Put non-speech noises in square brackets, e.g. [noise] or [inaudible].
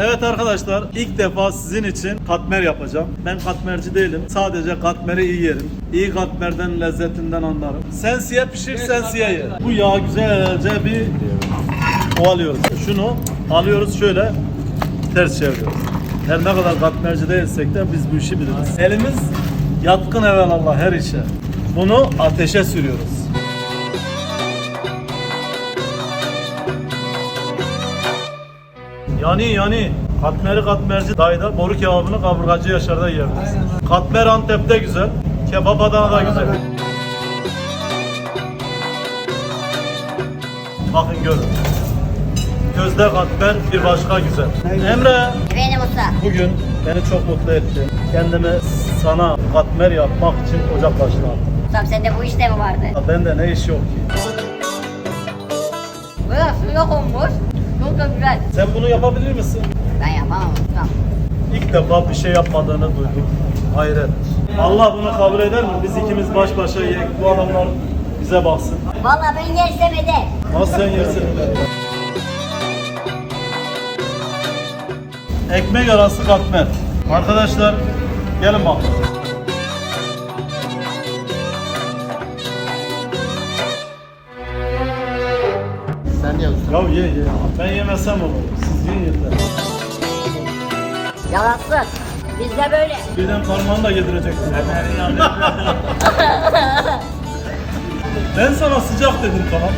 Evet arkadaşlar ilk defa sizin için katmer yapacağım. Ben katmerci değilim. Sadece katmeri iyi yerim. İyi katmerden lezzetinden anlarım. Sen siye pişir sen siye ye. Bu yağı güzelce bir ovalıyoruz. Şunu alıyoruz şöyle ters çeviriyoruz. Her ne kadar katmerci değilsek de biz bu işi biliriz. Elimiz yatkın evelallah her işe. Bunu ateşe sürüyoruz. Yani yani katmeri katmerci dayda boru kebabını kaburgacı Yaşar'da yerdiniz. Katmer Antep'te güzel, kebap Adana'da güzel. Bakın görün. Gözde katmer bir başka güzel. Emre Efendim usta. bugün beni çok mutlu etti. Kendimi sana katmer yapmak için ocak başına attım. Ustam sende bu işte mi vardı? Ya Bende ne iş yok ki? Burası yok olmuş. Çok da güzel. Sen bunu yapabilir misin? Ben yapamam ustam. İlk defa bir şey yapmadığını duydum. Hayret. Allah bunu kabul eder mi? Biz ikimiz baş başa yiyek. Bu adamlar bize baksın. Valla ben yersem eder. Nasıl sen yersin? Ekmek arası katmer. Arkadaşlar gelin bak. Ye usta. Ya ye ye. Ben yemesem olur. Siz yiyin yeter. Yalansın. Bizde böyle. Birden parmağını da yedireceksin. [laughs] ben sana sıcak dedim tamam.